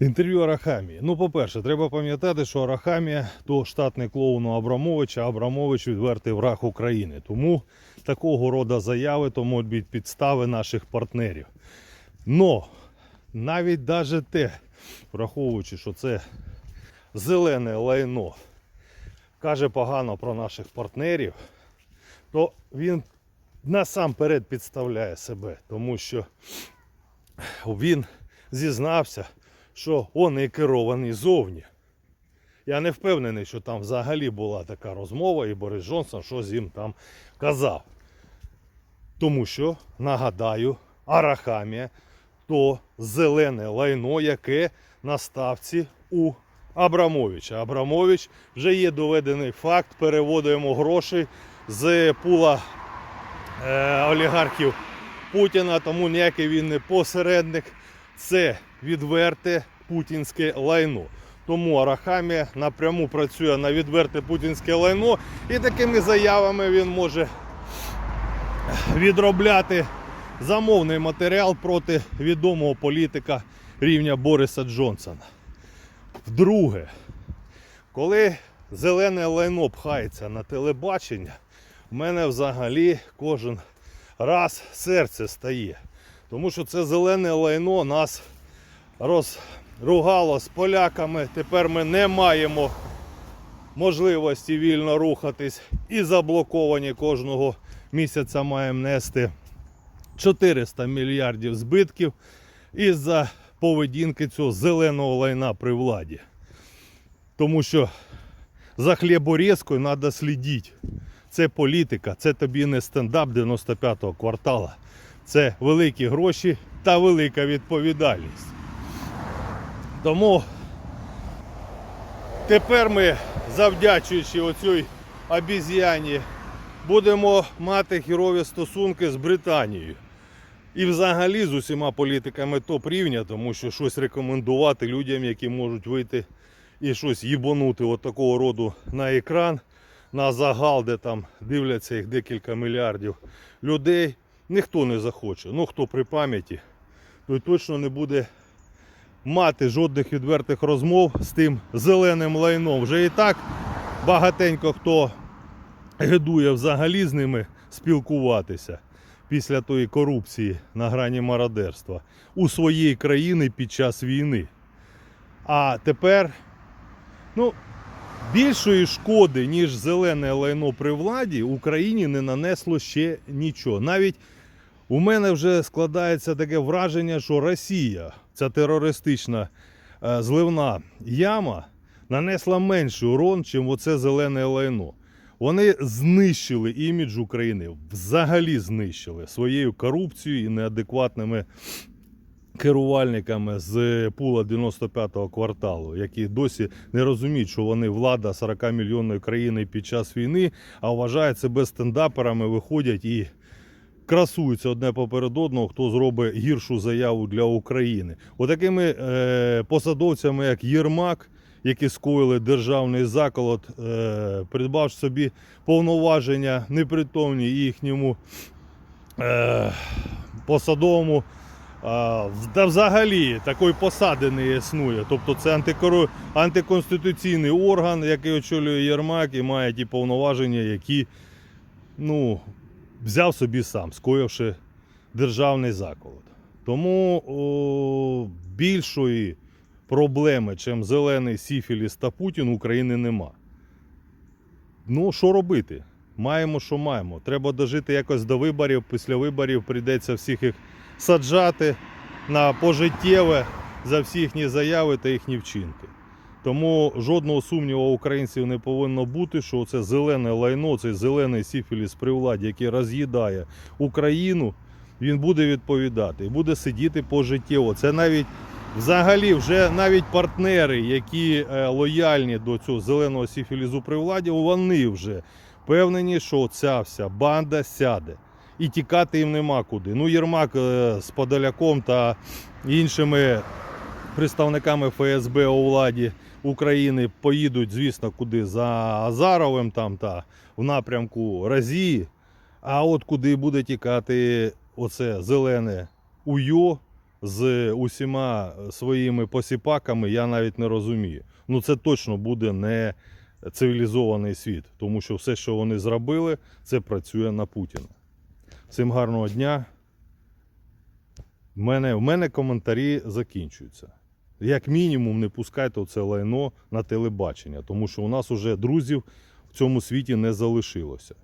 Інтерв'ю Арахамії. Ну, по-перше, треба пам'ятати, що Арахамія то штатний клоун у Абрамовича, а Абрамович відвертий враг України. Тому такого роду заяви то можуть бути підстави наших партнерів. Но навіть даже те, враховуючи, що це зелене лайно, каже погано про наших партнерів, то він насамперед підставляє себе, тому що він зізнався, що вони керовані зовні. Я не впевнений, що там взагалі була така розмова, і Борис Джонсон щось їм там казав. Тому що, нагадаю, Арахамія то зелене лайно, яке на ставці у Абрамовича. Абрамович вже є доведений факт, переводимо гроші з пула е, олігархів Путіна, тому ніякий він не посередник. Це відверте путінське лайно. Тому Арахамія напряму працює на відверте путінське лайно, і такими заявами він може відробляти замовний матеріал проти відомого політика рівня Бориса Джонсона. Вдруге, коли зелене лайно пхається на телебачення, в мене взагалі кожен раз серце стає. Тому що це зелене лайно нас розругало з поляками. Тепер ми не маємо можливості вільно рухатись і заблоковані кожного місяця маємо нести 400 мільярдів збитків із-за поведінки цього зеленого лайна при владі. Тому що за хліборізкою треба слідити. Це політика, це тобі не стендап 95-го квартала. Це великі гроші та велика відповідальність. Тому тепер ми, завдячуючи оцій обіз'яні, будемо мати хірові стосунки з Британією. І взагалі з усіма політиками топ рівня, тому що щось рекомендувати людям, які можуть вийти і щось їбанути от такого роду на екран, на загал, де там дивляться їх декілька мільярдів людей, ніхто не захоче. Ну хто при пам'яті, той точно не буде мати жодних відвертих розмов з тим зеленим лайном. Вже і так багатенько хто гидує взагалі з ними спілкуватися після тої корупції на грані мародерства у своєї країни під час війни. А тепер, ну, більшої шкоди, ніж зелене лайно при владі, Україні не нанесло ще нічого. Навіть у мене вже складається таке враження, що Росія, ця терористична е, зливна яма, нанесла менший урон, чим оце зелене лайно. Вони знищили імідж України, взагалі знищили своєю корупцією і неадекватними керувальниками з пула 95-го кварталу, які досі не розуміють, що вони влада 40 мільйонної країни під час війни, а вважають себе стендаперами, виходять і красуються одне поперед одного, хто зробить гіршу заяву для України. Отакими е, посадовцями, як Єрмак, які скоїли державний заколот, е, придбавши собі повноваження непритомні їхньому е, посадовому. Та взагалі такої посади не існує. Тобто це антикору... антиконституційний орган, який очолює Єрмак і має ті повноваження, які ну, взяв собі сам, скоївши державний заколот. Тому о, більшої проблеми, чим зелений Сіфіліс та Путін, України нема. Ну, що робити? Маємо, що маємо. Треба дожити якось до виборів. Після виборів прийдеться всіх їх саджати на пожиттєве за всі їхні заяви та їхні вчинки. Тому жодного сумніву українців не повинно бути, що це зелене лайно, цей зелений сіфіліс при владі, який роз'їдає Україну, він буде відповідати і буде сидіти пожиттєво. Це навіть взагалі вже навіть партнери, які е, лояльні до цього зеленого сіфілізу при владі, вони вже впевнені, що ця вся банда сяде. І тікати їм нема куди. Ну, Єрмак е, з Подоляком та іншими представниками ФСБ у владі України поїдуть, звісно, куди за Азаровим там та в напрямку Разії. А от куди буде тікати оце зелене УЙО, з усіма своїми посіпаками, я навіть не розумію. Ну це точно буде не цивілізований світ, тому що все, що вони зробили, це працює на Путіна. Всім гарного дня. В мене, в мене коментарі закінчуються. Як мінімум, не пускайте це лайно на телебачення, тому що у нас уже друзів в цьому світі не залишилося.